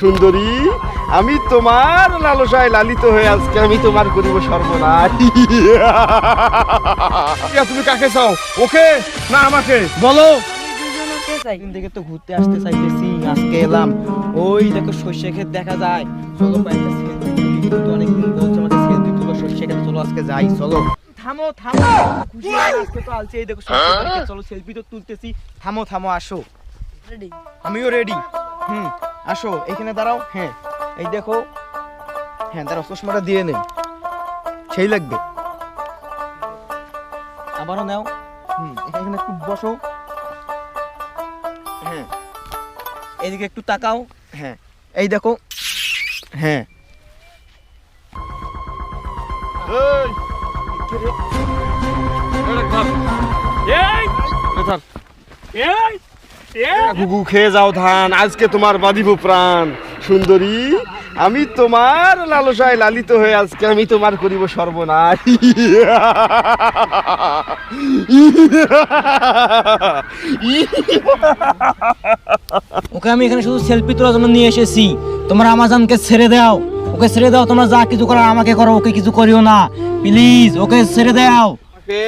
সুন্দরী আমি তোমার লালসায় লালিত হয়ে আজকে আমি তোমার করিব সর্বনাশ। তুমি কাকে চাও? ওকে না আমাকে? বলো। দুজনকে থেকে তো ঘুরতে আসতে চাইতেছি আজকে এলাম। ওই দেখো সর্ষে ক্ষেত দেখা যায়। চলো কয়েকটা সেলফি তুলি কিন্তু অনেকদিন বলছো আমাকে সেলফি তুলো সর্ষে ক্ষেতে চলো আজকে যাই চলো। থামো থামো। খুশি আজকে তো আলছে এই দেখো চলো সেলফি তো তুলতেছি। থামো থামো আসো। আমিও রেডি হুম। আসো এখানে দাঁড়াও হ্যাঁ এই দেখো হ্যাঁ দাঁড়াও চশমাটা দিয়ে নেন সেই লাগবে আবারও নাও হুম এখানে একটু বসো হ্যাঁ এদিকে একটু তাকাও হ্যাঁ এই দেখো হ্যাঁ এই, গুগু খেয়ে যাও ধান আজকে তোমার বাঁধিব প্রাণ। সুন্দরী আমি তোমার লালসায় লালিত হয়ে আজকে আমি তোমার করিব সর্বনাশ। ওকে আমি এখানে শুধু সেলফি তোলার জন্য নিয়ে এসেছি। তোমরা আমাজনকে ছেড়ে দাও। ওকে ছেড়ে দাও তোমরা যা কিছু করার আমাকে করো ওকে কিছু করিও না। প্লিজ ওকে ছেড়ে দাও। তোমাকে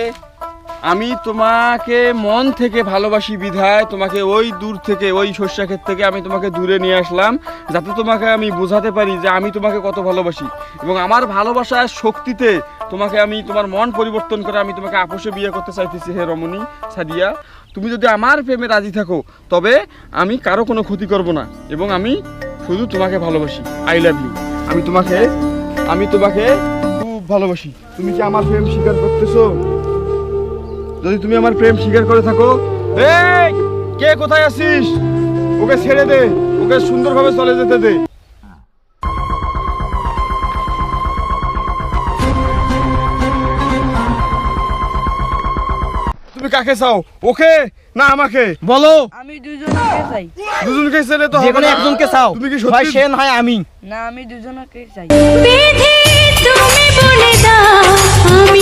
আমি তোমাকে মন থেকে ভালোবাসি বিধায়, তোমাকে ওই দূর থেকে, ওই শস্যা ক্ষেত থেকে আমি তোমাকে দূরে নিয়ে আসলাম, যাতে তোমাকে আমি বোঝাতে পারি যে আমি তোমাকে কত ভালোবাসি। এবং আমার ভালোবাসার শক্তিতে তোমাকে আমি, তোমার মন পরিবর্তন করে আমি তোমাকে আপোষে বিয়ে করতে চাইতেছি হে রমণী সাদিয়া। তুমি যদি আমার প্রেমে রাজি থাকো, তবে আমি কারও কোনো ক্ষতি করব না, এবং আমি শুধু তোমাকে ভালোবাসি। আই লাভ ইউ আমি তোমাকে আমি তোমাকে খুব ভালোবাসি। তুমি কি আমার প্রেম স্বীকার করতেছো? যদি তুমি আমার প্রেম স্বীকার করে থাকো। এই কে কোথায় আছিস? ওকে ছেড়ে দে ওকে সুন্দরভাবে চলে যেতে দে। তুমি কাকে চাও? ওকে না আমাকে? বলো। আমি দুজনকে চাই। দুজনকে ছেড়ে তো যে হবে কোনো না। একজনকে চাও। তুমি কি হয় সত্যি সে নয় আমি। না আমি দুজনকে চাই। বেঁধে তুমি বলে দাও আমি